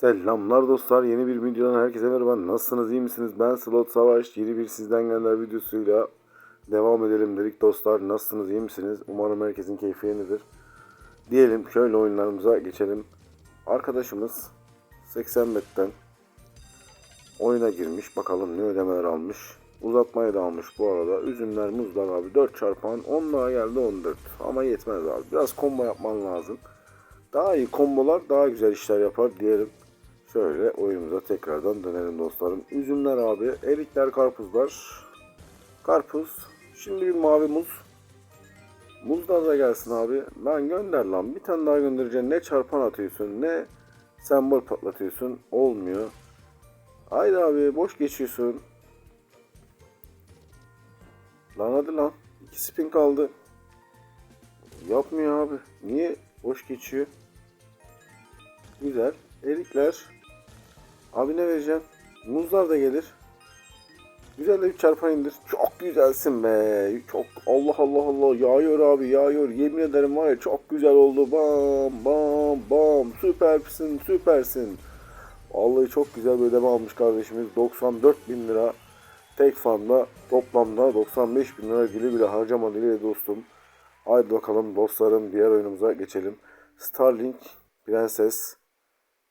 Selamlar dostlar. Yeni bir videodan herkese merhaba. Nasılsınız? iyi misiniz? Ben Slot Savaş. Yeni bir sizden gelen videosuyla devam edelim dedik dostlar. Nasılsınız? iyi misiniz? Umarım herkesin keyfi yerindedir. Diyelim şöyle oyunlarımıza geçelim. Arkadaşımız 80 betten oyuna girmiş. Bakalım ne ödemeler almış. Uzatmayı da almış bu arada. Üzümler, muzlar abi 4 çarpan 10 daha geldi 14. Ama yetmez abi. Biraz combo yapman lazım. Daha iyi kombolar daha güzel işler yapar diyelim. Şöyle oyunumuza tekrardan dönelim dostlarım. Üzümler abi, erikler, karpuzlar. Karpuz. Şimdi bir mavi muz. Muzlar da gelsin abi. Lan gönder lan. Bir tane daha göndereceksin. Ne çarpan atıyorsun ne sembol patlatıyorsun. Olmuyor. Haydi abi boş geçiyorsun. Lan hadi lan. İki spin kaldı. Yapmıyor abi. Niye boş geçiyor? Güzel. Erikler. Abi ne vereceğim? Muzlar da gelir. Güzel de bir çarpan indir. Çok güzelsin be. Çok Allah Allah Allah yağıyor abi yağıyor. Yemin ederim var ya çok güzel oldu. Bam bam bam. Süpersin süpersin. Vallahi çok güzel bir ödeme almış kardeşimiz. 94 bin lira. Tek fanda toplamda 95 bin lira güle güle harcama dileğiyle dostum. Haydi bakalım dostlarım diğer oyunumuza geçelim. Starlink Prenses.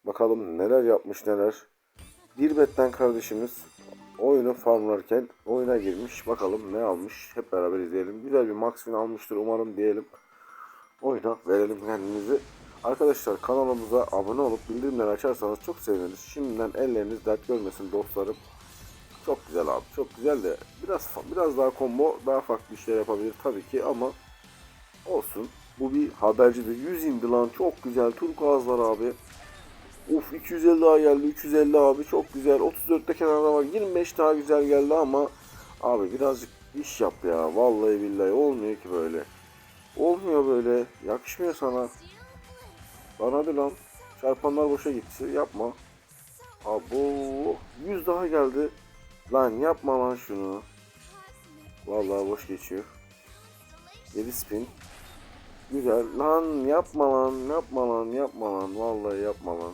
Bakalım neler yapmış neler. Bir betten kardeşimiz oyunu farmlarken oyuna girmiş. Bakalım ne almış. Hep beraber izleyelim. Güzel bir max win almıştır umarım diyelim. Oyuna verelim kendimizi. Arkadaşlar kanalımıza abone olup bildirimleri açarsanız çok seviniriz. Şimdiden elleriniz dert görmesin dostlarım. Çok güzel abi. Çok güzel de biraz biraz daha combo daha farklı işler yapabilir tabii ki ama olsun. Bu bir habercidir. 100 indi lan. Çok güzel. Turkuazlar abi. Uf 250 daha geldi. 350 abi. Çok güzel. 34'te kenarda var. 25 daha güzel geldi ama abi birazcık iş yap ya. Vallahi billahi olmuyor ki böyle. Olmuyor böyle. Yakışmıyor sana. Lan hadi lan. Çarpanlar boşa gitti. Yapma. Abo. 100 daha geldi. Lan yapma lan şunu. Vallahi boş geçiyor. 7 spin. Güzel. Lan yapma lan, yapma lan, yapma lan. Vallahi yapma lan.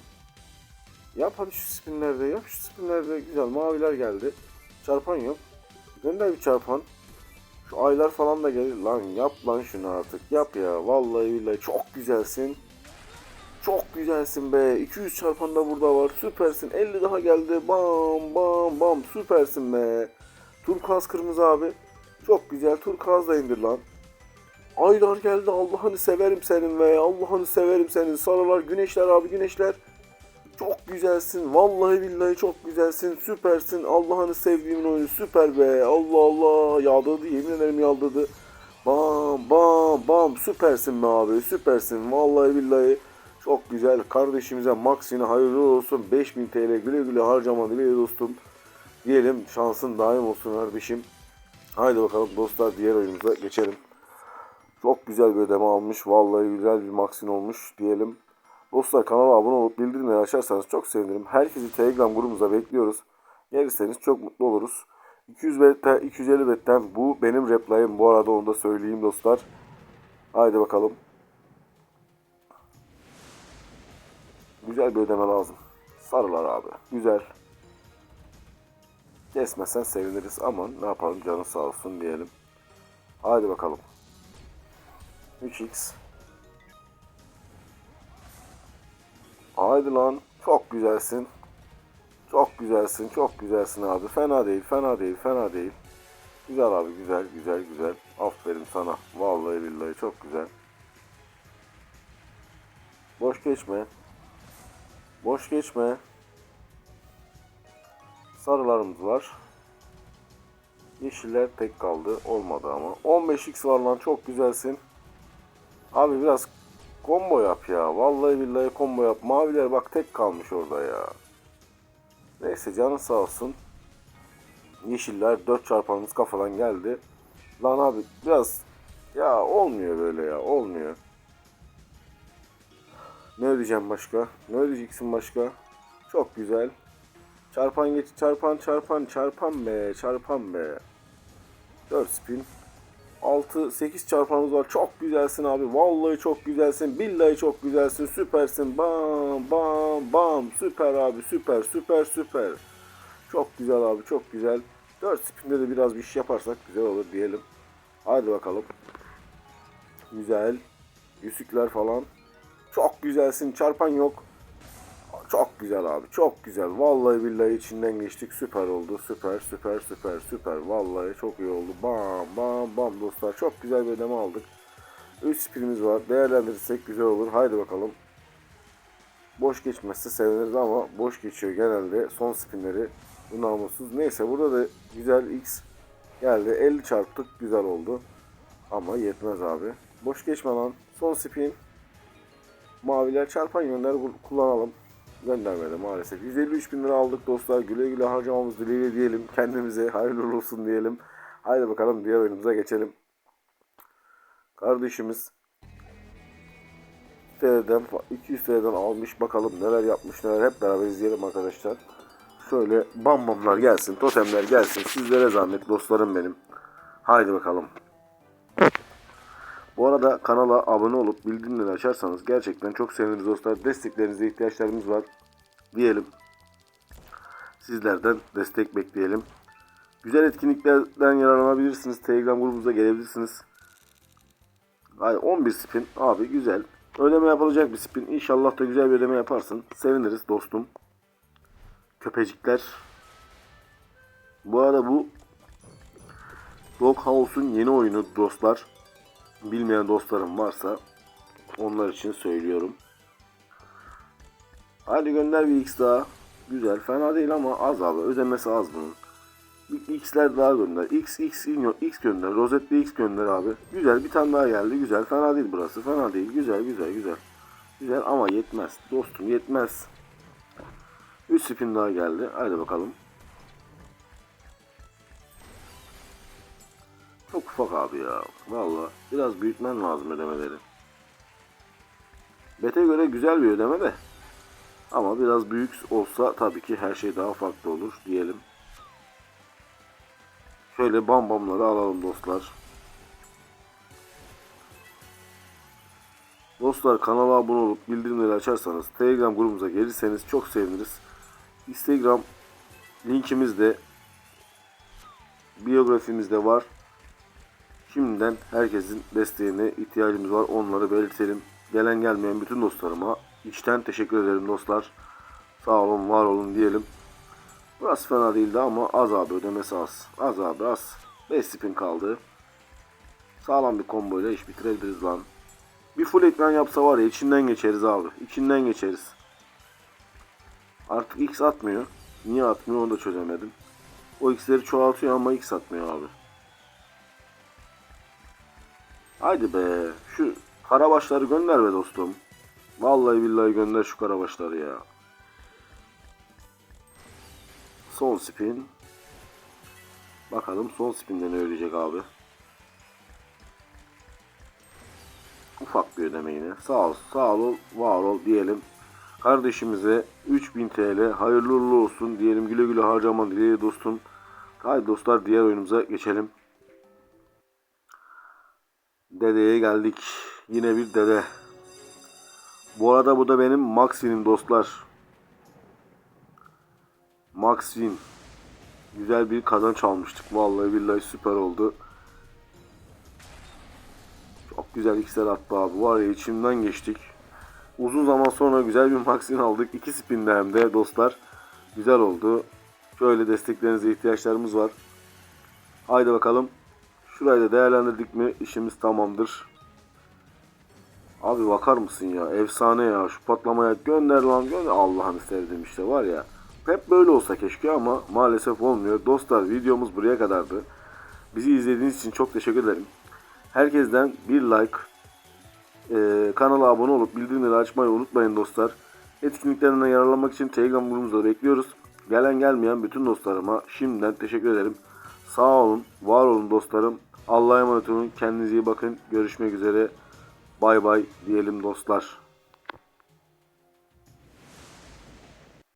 Yap hadi şu spinlerde, yap şu spinlerde. Güzel maviler geldi. Çarpan yok. Gönder bir çarpan. Şu aylar falan da gelir. Lan yap lan şunu artık. Yap ya. Vallahi billahi çok güzelsin. Çok güzelsin be. 200 çarpan da burada var. Süpersin. 50 daha geldi. Bam bam bam. Süpersin be. Turkuaz kırmızı abi. Çok güzel. Turkuaz da indir lan. Aylar geldi. Allah'ını severim senin ve Allah'ını severim senin. Sarılar, güneşler abi güneşler. Çok güzelsin. Vallahi billahi çok güzelsin. Süpersin. Allah'ını sevdiğimin oyunu süper be. Allah Allah. Yağdırdı. Yemin ederim yağdırdı. Bam bam bam. Süpersin be abi. Süpersin. Vallahi billahi. Çok güzel. Kardeşimize Maxine hayırlı olsun. 5000 TL güle güle harcama dileğiyle dostum. Diyelim şansın daim olsun kardeşim. Haydi bakalım dostlar diğer oyunumuza geçelim. Çok güzel bir ödeme almış. Vallahi güzel bir maksin olmuş diyelim. Dostlar kanala abone olup bildirimleri açarsanız çok sevinirim. Herkesi Telegram grubumuza bekliyoruz. Gelirseniz çok mutlu oluruz. 200 betten, 250 betten bu benim replayım. Bu arada onu da söyleyeyim dostlar. Haydi bakalım. Güzel bir ödeme lazım. Sarılar abi. Güzel. Kesmesen seviniriz ama ne yapalım canı sağ olsun diyelim. Haydi bakalım. 3x. Haydi lan. Çok güzelsin. Çok güzelsin. Çok güzelsin abi. Fena değil. Fena değil. Fena değil. Güzel abi. Güzel. Güzel. Güzel. Aferin sana. Vallahi billahi çok güzel. Boş geçme. Boş geçme. Sarılarımız var. Yeşiller tek kaldı. Olmadı ama. 15x var lan. Çok güzelsin. Abi biraz combo yap ya. Vallahi billahi combo yap. Maviler bak tek kalmış orada ya. Neyse canın sağ olsun. Yeşiller 4 çarpanımız kafadan geldi. Lan abi biraz ya olmuyor böyle ya. Olmuyor. Ne ödeyeceğim başka? Ne ödeyeceksin başka? Çok güzel. Çarpan geç çarpan çarpan çarpan be çarpan be. 4 spin. 6-8 çarpanımız var. Çok güzelsin abi. Vallahi çok güzelsin. Billahi çok güzelsin. Süpersin. Bam bam bam. Süper abi. Süper süper süper. Çok güzel abi. Çok güzel. 4 spinde de biraz bir iş yaparsak güzel olur diyelim. Hadi bakalım. Güzel. Yüzükler falan. Çok güzelsin. Çarpan yok. Çok güzel abi. Çok güzel. Vallahi billahi içinden geçtik. Süper oldu. Süper süper süper süper. Vallahi çok iyi oldu. Bam bam bam dostlar. Çok güzel bir ödeme aldık. 3 spinimiz var. Değerlendirirsek güzel olur. Haydi bakalım. Boş geçmezse seviniriz ama boş geçiyor genelde son spinleri. Bu namussuz. Neyse burada da güzel X geldi. 50 çarptık. Güzel oldu. Ama yetmez abi. Boş geçme lan. Son spin. Maviler çarpan yönler kullanalım. Göndermedi maalesef. 153 bin lira aldık dostlar. Güle güle harcamamız dileğiyle diyelim. Kendimize hayırlı olsun diyelim. Haydi bakalım diğer oyunumuza geçelim. Kardeşimiz TL'den 200 TL'den almış. Bakalım neler yapmış neler hep beraber izleyelim arkadaşlar. Şöyle bam bamlar gelsin, totemler gelsin. Sizlere zahmet dostlarım benim. Haydi bakalım. Bu arada kanala abone olup bildirimleri açarsanız gerçekten çok seviniriz dostlar. Desteklerinize ihtiyaçlarımız var diyelim. Sizlerden destek bekleyelim. Güzel etkinliklerden yararlanabilirsiniz. Telegram grubumuza gelebilirsiniz. Hayır 11 spin abi güzel. Ödeme yapılacak bir spin. İnşallah da güzel bir ödeme yaparsın. Seviniriz dostum. Köpecikler. Bu arada bu Doghouse'un yeni oyunu dostlar. Bilmeyen dostlarım varsa onlar için söylüyorum. Hadi gönder bir X daha. Güzel. Fena değil ama az abi. Ödemesi az bunun. Bir X'ler daha gönder. X, X, X gönder. Rozetli X gönder abi. Güzel. Bir tane daha geldi. Güzel. Fena değil burası. Fena değil. Güzel, güzel, güzel. Güzel ama yetmez. Dostum yetmez. 3 spin daha geldi. Haydi bakalım. Ufak abi ya. Valla biraz büyütmen lazım ödemeleri. Bete göre güzel bir ödeme de. Ama biraz büyük olsa tabii ki her şey daha farklı olur diyelim. Şöyle bam bamları alalım dostlar. Dostlar kanala abone olup bildirimleri açarsanız Telegram grubumuza gelirseniz çok seviniriz. Instagram linkimiz de biyografimizde var. Şimdiden herkesin desteğine ihtiyacımız var. Onları belirtelim. Gelen gelmeyen bütün dostlarıma içten teşekkür ederim dostlar. Sağ olun, var olun diyelim. Burası fena değildi ama az abi ödemesi az. Az abi az. 5 spin kaldı. Sağlam bir komboyla iş bitirebiliriz lan. Bir full ekran yapsa var ya içinden geçeriz abi. İçinden geçeriz. Artık X atmıyor. Niye atmıyor onu da çözemedim. O X'leri çoğaltıyor ama X atmıyor abi. Haydi be. Şu karabaşları gönder be dostum. Vallahi billahi gönder şu karabaşları ya. Son spin. Bakalım son spinde ne ölecek abi. Ufak bir ödeme yine. Sağ ol, sağ ol, var ol diyelim. Kardeşimize 3000 TL hayırlı uğurlu olsun diyelim. Güle güle harcaman dileğiyle dostum. Haydi dostlar diğer oyunumuza geçelim. Dedeye geldik. Yine bir dede. Bu arada bu da benim Maxin'im dostlar. Maxin. Güzel bir kazanç almıştık. Vallahi billahi süper oldu. Çok güzel x'ler attı abi. Var ya içimden geçtik. Uzun zaman sonra güzel bir Maxin aldık. İki spinde hem de dostlar. Güzel oldu. Şöyle desteklerinize ihtiyaçlarımız var. Haydi bakalım. Şurayı da değerlendirdik mi işimiz tamamdır. Abi bakar mısın ya? Efsane ya. Şu patlamaya gönder lan gönder. Allah'ını sevdim işte var ya. Hep böyle olsa keşke ama maalesef olmuyor. Dostlar videomuz buraya kadardı. Bizi izlediğiniz için çok teşekkür ederim. Herkesten bir like, e, kanala abone olup bildirimleri açmayı unutmayın dostlar. Etkinliklerinden yararlanmak için Telegram grubumuza bekliyoruz. Gelen gelmeyen bütün dostlarıma şimdiden teşekkür ederim. Sağ olun, var olun dostlarım. Allah'a emanet olun. Kendinize iyi bakın. Görüşmek üzere. Bay bay diyelim dostlar.